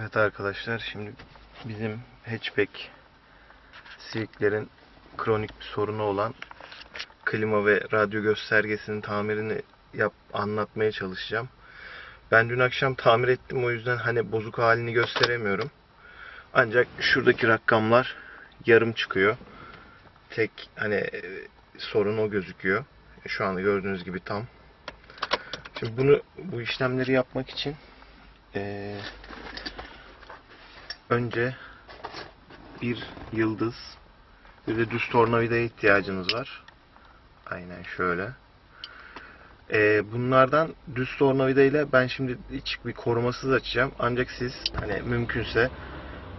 Evet arkadaşlar şimdi bizim hatchback Civic'lerin kronik bir sorunu olan klima ve radyo göstergesinin tamirini yap anlatmaya çalışacağım. Ben dün akşam tamir ettim o yüzden hani bozuk halini gösteremiyorum. Ancak şuradaki rakamlar yarım çıkıyor. Tek hani sorun o gözüküyor. Şu anda gördüğünüz gibi tam. Şimdi bunu bu işlemleri yapmak için eee önce bir yıldız bir de düz tornavidaya ihtiyacınız var. Aynen şöyle. Ee, bunlardan düz tornavida ile ben şimdi hiç bir korumasız açacağım. Ancak siz hani mümkünse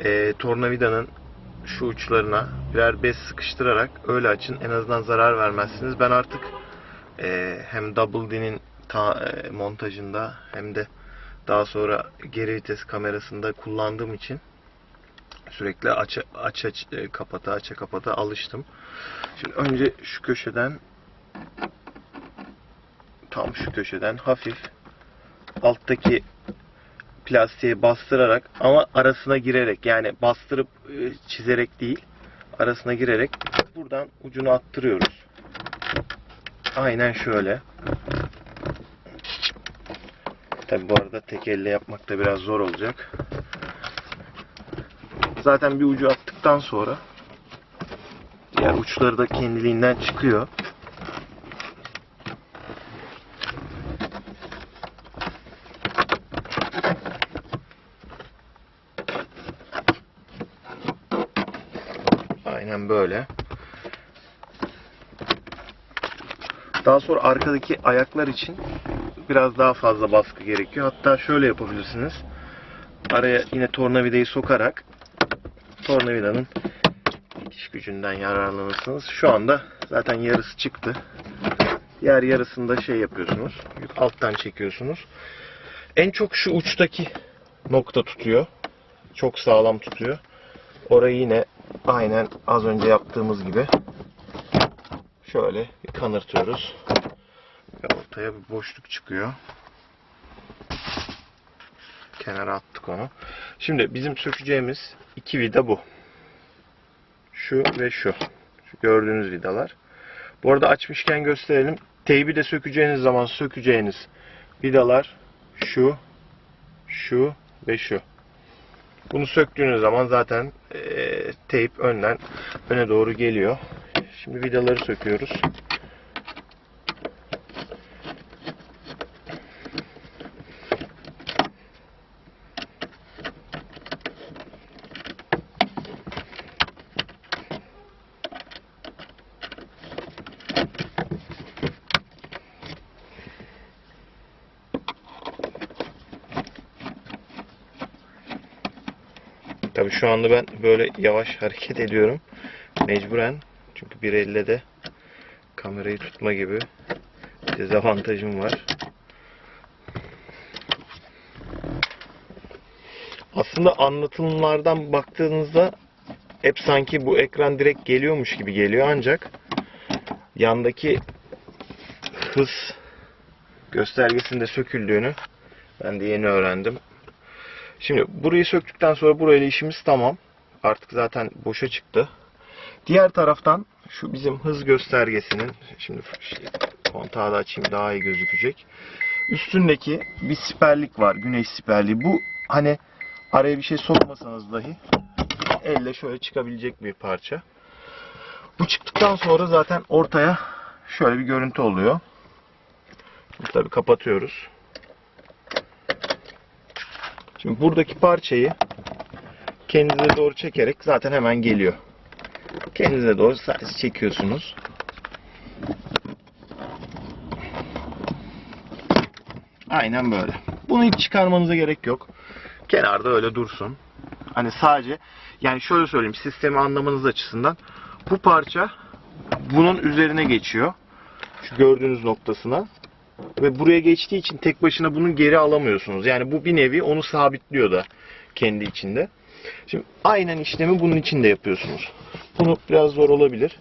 e, tornavidanın şu uçlarına birer bez sıkıştırarak öyle açın. En azından zarar vermezsiniz. Ben artık e, hem Double D'nin e, montajında hem de daha sonra geri vites kamerasında kullandığım için sürekli aç aç aç e, kapata aça kapata alıştım. Şimdi önce şu köşeden tam şu köşeden hafif alttaki plastiğe bastırarak ama arasına girerek yani bastırıp e, çizerek değil arasına girerek buradan ucunu attırıyoruz. Aynen şöyle. Tabi bu arada tek elle yapmak da biraz zor olacak. Zaten bir ucu attıktan sonra diğer uçları da kendiliğinden çıkıyor. Aynen böyle. Daha sonra arkadaki ayaklar için biraz daha fazla baskı gerekiyor. Hatta şöyle yapabilirsiniz. Araya yine tornavidayı sokarak tornavidanın itiş gücünden yararlanırsınız. Şu anda zaten yarısı çıktı. Diğer yarısında şey yapıyorsunuz. Alttan çekiyorsunuz. En çok şu uçtaki nokta tutuyor. Çok sağlam tutuyor. Orayı yine aynen az önce yaptığımız gibi şöyle kanırtıyoruz. Ortaya bir boşluk çıkıyor. Kenara attık onu. Şimdi bizim sökeceğimiz iki vida bu. Şu ve şu. Şu gördüğünüz vidalar. Bu arada açmışken gösterelim. Teybi de sökeceğiniz zaman sökeceğiniz vidalar şu, şu ve şu. Bunu söktüğünüz zaman zaten eee teyp önden öne doğru geliyor. Şimdi vidaları söküyoruz. Tabii şu anda ben böyle yavaş hareket ediyorum. Mecburen. Çünkü bir elle de kamerayı tutma gibi dezavantajım var. Aslında anlatımlardan baktığınızda hep sanki bu ekran direkt geliyormuş gibi geliyor ancak yandaki hız göstergesinde söküldüğünü ben de yeni öğrendim. Şimdi burayı söktükten sonra burayla işimiz tamam. Artık zaten boşa çıktı. Diğer taraftan şu bizim hız göstergesinin şimdi şey, kontağı da açayım daha iyi gözükecek. Üstündeki bir siperlik var. Güneş siperliği. Bu hani araya bir şey sokmasanız dahi elle şöyle çıkabilecek bir parça. Bu çıktıktan sonra zaten ortaya şöyle bir görüntü oluyor. Tabii kapatıyoruz. Şimdi buradaki parçayı kendinize doğru çekerek zaten hemen geliyor. Kendinize doğru sadece çekiyorsunuz. Aynen böyle. Bunu hiç çıkarmanıza gerek yok. Kenarda öyle dursun. Hani sadece yani şöyle söyleyeyim sistemi anlamanız açısından bu parça bunun üzerine geçiyor. Şu gördüğünüz noktasına ve buraya geçtiği için tek başına bunu geri alamıyorsunuz. Yani bu bir nevi onu sabitliyor da kendi içinde. Şimdi aynen işlemi bunun içinde yapıyorsunuz. Bunu biraz zor olabilir.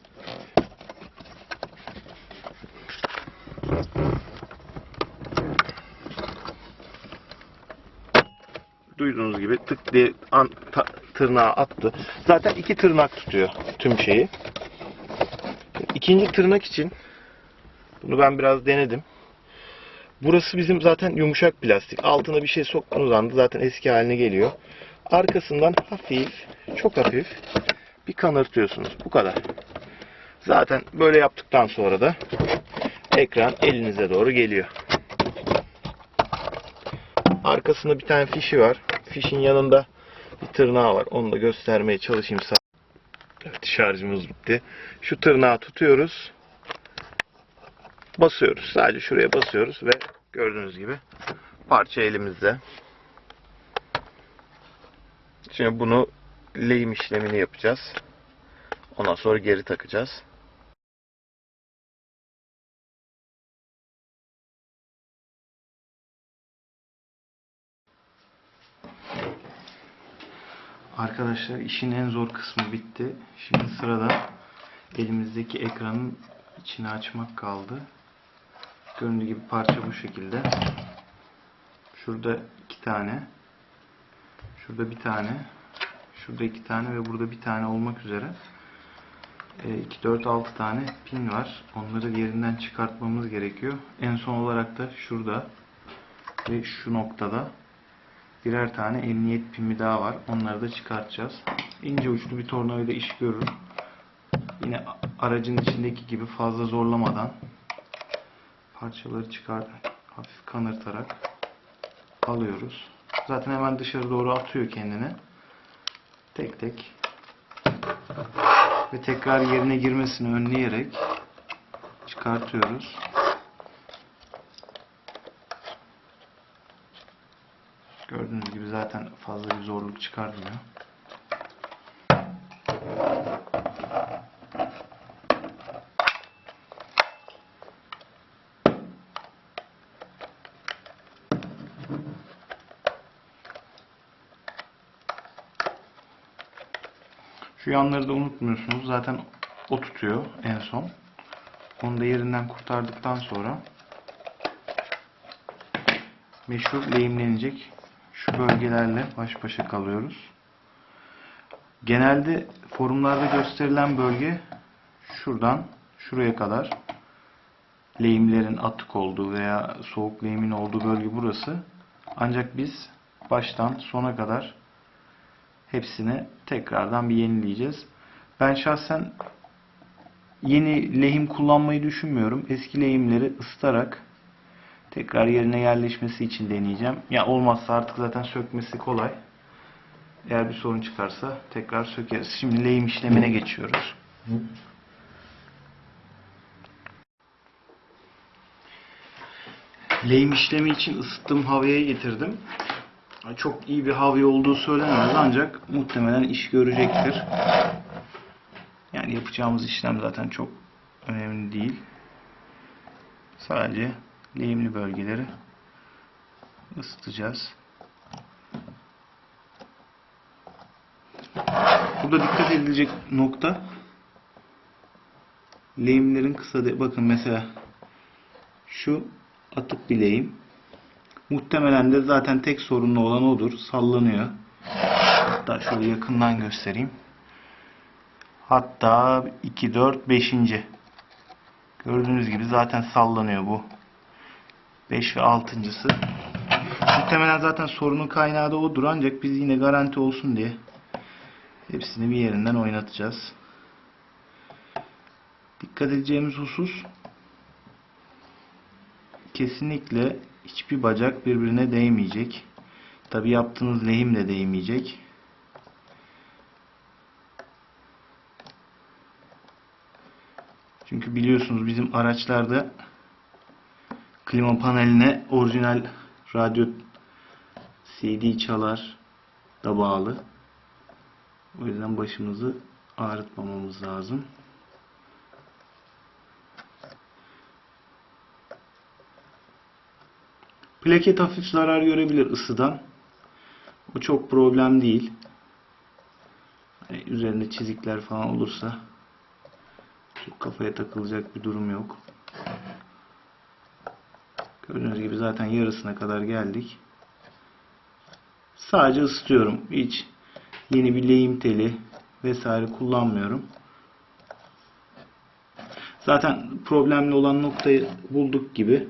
duyduğunuz gibi tık diye an, ta- tırnağı attı. Zaten iki tırnak tutuyor tüm şeyi. İkinci tırnak için bunu ben biraz denedim. Burası bizim zaten yumuşak plastik. Altına bir şey sokmanız anda zaten eski haline geliyor. Arkasından hafif, çok hafif bir kanırtıyorsunuz. Bu kadar. Zaten böyle yaptıktan sonra da ekran elinize doğru geliyor. Arkasında bir tane fişi var. Fişin yanında bir tırnağı var. Onu da göstermeye çalışayım. Evet şarjımız bitti. Şu tırnağı tutuyoruz. Basıyoruz. Sadece şuraya basıyoruz ve gördüğünüz gibi parça elimizde. Şimdi bunu lehim işlemini yapacağız. Ondan sonra geri takacağız. Arkadaşlar işin en zor kısmı bitti. Şimdi sırada elimizdeki ekranın içini açmak kaldı. Göründüğü gibi parça bu şekilde. Şurada iki tane. Şurada bir tane. Şurada iki tane ve burada bir tane olmak üzere. 2, 4, 6 tane pin var. Onları yerinden çıkartmamız gerekiyor. En son olarak da şurada ve şu noktada birer tane emniyet pimi daha var. Onları da çıkartacağız. İnce uçlu bir tornavida iş görür. Yine aracın içindeki gibi fazla zorlamadan parçaları çıkart hafif kanırtarak alıyoruz. Zaten hemen dışarı doğru atıyor kendini. Tek tek ve tekrar yerine girmesini önleyerek çıkartıyoruz. Gördüğünüz gibi zaten fazla bir zorluk çıkarmıyor. Şu yanları da unutmuyorsunuz. Zaten o tutuyor en son. Onu da yerinden kurtardıktan sonra meşhur lehimlenecek şu bölgelerle baş başa kalıyoruz. Genelde forumlarda gösterilen bölge şuradan şuraya kadar lehimlerin atık olduğu veya soğuk lehimin olduğu bölge burası. Ancak biz baştan sona kadar hepsini tekrardan bir yenileyeceğiz. Ben şahsen yeni lehim kullanmayı düşünmüyorum. Eski lehimleri ısıtarak tekrar yerine yerleşmesi için deneyeceğim. Ya olmazsa artık zaten sökmesi kolay. Eğer bir sorun çıkarsa tekrar sökeriz. Şimdi lehim işlemine geçiyoruz. Lehim işlemi için ısıttığım havaya getirdim. Çok iyi bir havya olduğu söylenemez ancak muhtemelen iş görecektir. Yani yapacağımız işlem zaten çok önemli değil. Sadece lehimli bölgeleri ısıtacağız. Burada dikkat edilecek nokta lehimlerin kısa de bakın mesela şu atık bir lehim. Muhtemelen de zaten tek sorunlu olan odur. Sallanıyor. Hatta şöyle yakından göstereyim. Hatta 2, 4, 5. Gördüğünüz gibi zaten sallanıyor bu. 5 ve 6.sı. Muhtemelen zaten sorunun kaynağı da odur ancak biz yine garanti olsun diye hepsini bir yerinden oynatacağız. Dikkat edeceğimiz husus kesinlikle hiçbir bacak birbirine değmeyecek. Tabi yaptığınız lehim de değmeyecek. Çünkü biliyorsunuz bizim araçlarda klima paneline orijinal radyo CD çalar da bağlı. O yüzden başımızı ağrıtmamamız lazım. Plaket hafif zarar görebilir ısıdan. O çok problem değil. Hani üzerinde çizikler falan olursa çok kafaya takılacak bir durum yok. Gördüğünüz gibi zaten yarısına kadar geldik. Sadece ısıtıyorum. Hiç yeni bir lehim teli vesaire kullanmıyorum. Zaten problemli olan noktayı bulduk gibi.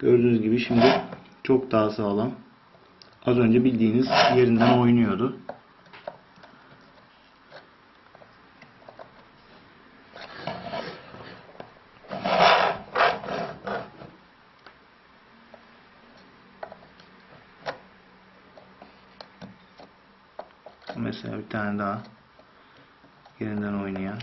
Gördüğünüz gibi şimdi çok daha sağlam. Az önce bildiğiniz yerinden oynuyordu. Mesela bir tane daha yerinden oynayan.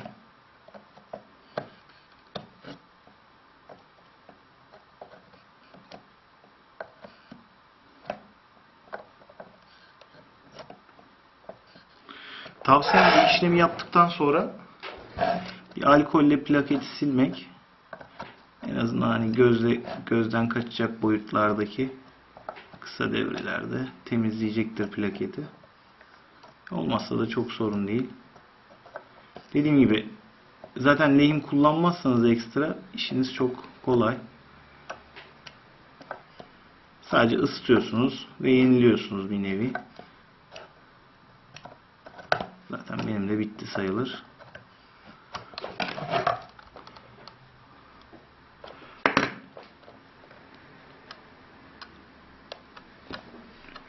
Tavsiyem bu işlemi yaptıktan sonra bir alkolle plaketi silmek. En azından hani gözle, gözden kaçacak boyutlardaki kısa devrelerde temizleyecektir plaketi. Olmazsa da çok sorun değil. Dediğim gibi zaten lehim kullanmazsanız ekstra işiniz çok kolay. Sadece ısıtıyorsunuz ve yeniliyorsunuz bir nevi. Zaten benim de bitti sayılır.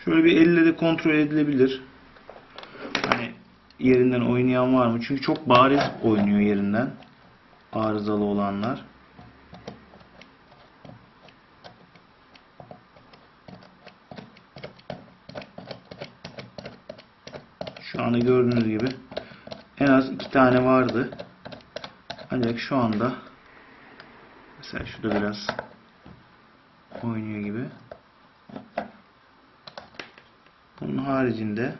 Şöyle bir elle de kontrol edilebilir. Hani yerinden oynayan var mı? Çünkü çok bariz oynuyor yerinden. Arızalı olanlar. Şu anda gördüğünüz iki tane vardı. Ancak şu anda mesela şurada biraz oynuyor gibi. Bunun haricinde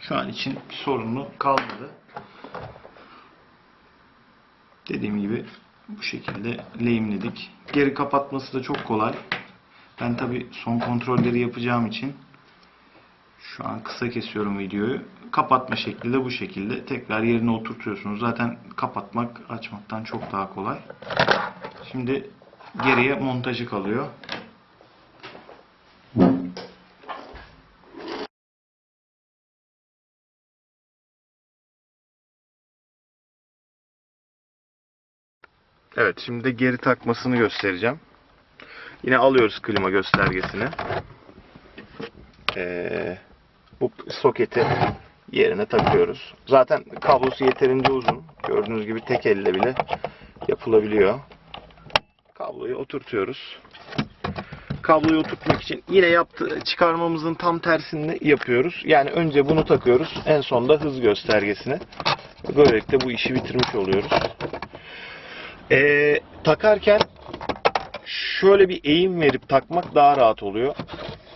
şu an için bir sorunu kalmadı. Dediğim gibi bu şekilde lehimledik. Geri kapatması da çok kolay. Ben tabi son kontrolleri yapacağım için şu an kısa kesiyorum videoyu. Kapatma şekli de bu şekilde. Tekrar yerine oturtuyorsunuz. Zaten kapatmak açmaktan çok daha kolay. Şimdi geriye montajı kalıyor. Evet şimdi de geri takmasını göstereceğim. Yine alıyoruz klima göstergesini. Ee, bu soketi yerine takıyoruz. Zaten kablosu yeterince uzun. Gördüğünüz gibi tek elle bile yapılabiliyor. Kabloyu oturtuyoruz. Kabloyu oturtmak için yine yaptı, çıkarmamızın tam tersini yapıyoruz. Yani önce bunu takıyoruz. En sonda hız göstergesini. Böylelikle bu işi bitirmiş oluyoruz. Ee, takarken şöyle bir eğim verip takmak daha rahat oluyor.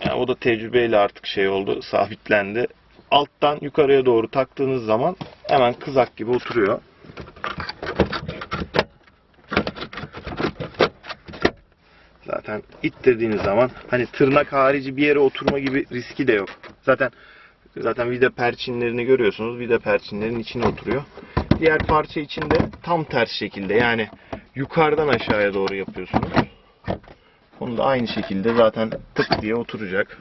Yani o da tecrübeyle artık şey oldu, sabitlendi. Alttan yukarıya doğru taktığınız zaman hemen kızak gibi oturuyor. Zaten ittirdiğiniz zaman hani tırnak harici bir yere oturma gibi riski de yok. Zaten zaten vida perçinlerini görüyorsunuz. Vida perçinlerin içine oturuyor. Diğer parça için de tam ters şekilde yani yukarıdan aşağıya doğru yapıyorsunuz. Onu da aynı şekilde zaten tık diye oturacak.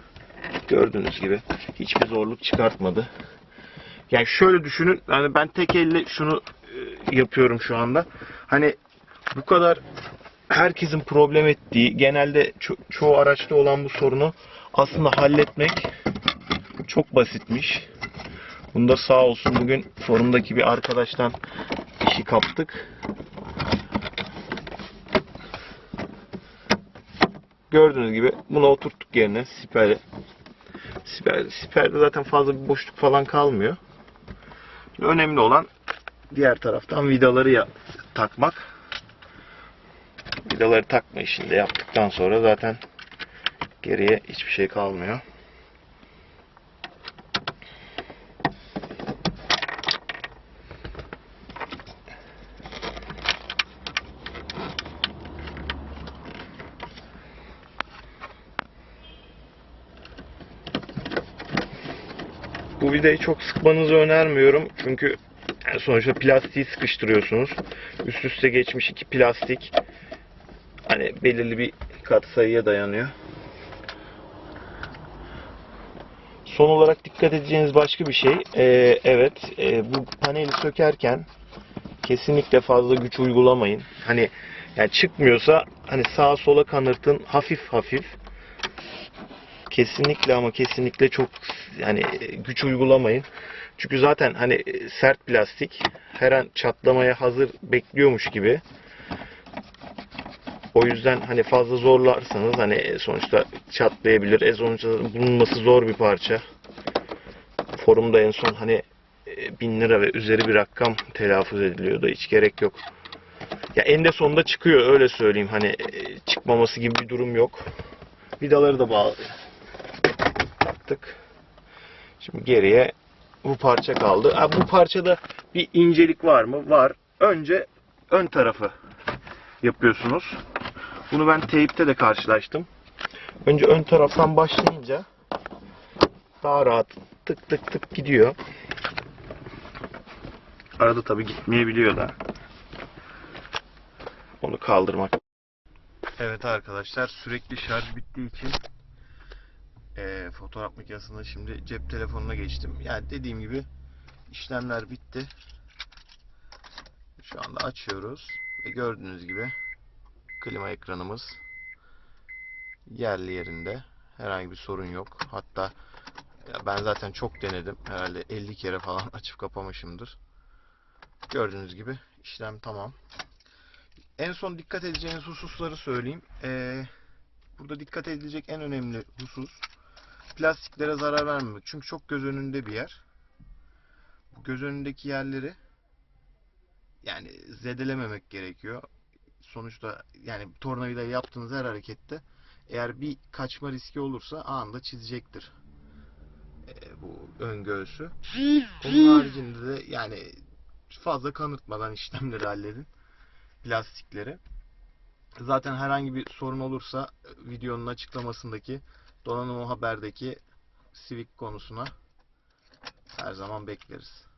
Gördüğünüz gibi hiçbir zorluk çıkartmadı. Yani şöyle düşünün. Yani ben tek elle şunu e, yapıyorum şu anda. Hani bu kadar herkesin problem ettiği, genelde ço- çoğu araçta olan bu sorunu aslında halletmek çok basitmiş. Bunda sağ olsun bugün forumdaki bir arkadaştan işi kaptık. Gördüğünüz gibi bunu oturttuk yerine siperi. Siper, siperde zaten fazla bir boşluk falan kalmıyor. Önemli olan diğer taraftan vidaları ya, takmak. Vidaları takma işini de yaptıktan sonra zaten geriye hiçbir şey kalmıyor. Bu vidayı çok sıkmanızı önermiyorum. Çünkü sonuçta plastiği sıkıştırıyorsunuz. Üst üste geçmiş iki plastik. Hani belirli bir kat sayıya dayanıyor. Son olarak dikkat edeceğiniz başka bir şey. Ee, evet e, bu paneli sökerken kesinlikle fazla güç uygulamayın. Hani yani çıkmıyorsa hani sağa sola kanırtın hafif hafif. Kesinlikle ama kesinlikle çok yani güç uygulamayın. Çünkü zaten hani sert plastik her an çatlamaya hazır bekliyormuş gibi. O yüzden hani fazla zorlarsanız hani sonuçta çatlayabilir. E sonuçta bulunması zor bir parça. Forumda en son hani e, 1000 lira ve üzeri bir rakam telaffuz ediliyordu. Hiç gerek yok. Ya en de sonunda çıkıyor öyle söyleyeyim. Hani e, çıkmaması gibi bir durum yok. Vidaları da bağlı. Taktık. Şimdi geriye bu parça kaldı. Ha, bu parçada bir incelik var mı? Var. Önce ön tarafı yapıyorsunuz. Bunu ben teyipte de karşılaştım. Önce ön taraftan başlayınca daha rahat tık tık tık gidiyor. Arada tabi gitmeyebiliyor da. Onu kaldırmak. Evet arkadaşlar sürekli şarj bittiği için eee, fotoğraf makinesinde şimdi cep telefonuna geçtim. Yani dediğim gibi işlemler bitti. Şu anda açıyoruz ve gördüğünüz gibi klima ekranımız yerli yerinde. Herhangi bir sorun yok. Hatta ben zaten çok denedim. Herhalde 50 kere falan açıp kapamışımdır. Gördüğünüz gibi işlem tamam. En son dikkat edeceğiniz hususları söyleyeyim. Ee, burada dikkat edilecek en önemli husus plastiklere zarar vermemek. Çünkü çok göz önünde bir yer. Bu göz önündeki yerleri yani zedelememek gerekiyor. Sonuçta yani tornavidayı yaptığınız her harekette eğer bir kaçma riski olursa anında çizecektir e, bu ön göğsü. Onun haricinde de yani fazla kanırtmadan işlemleri halledin. Plastikleri. Zaten herhangi bir sorun olursa e, videonun açıklamasındaki donanım haberdeki Civic konusuna her zaman bekleriz.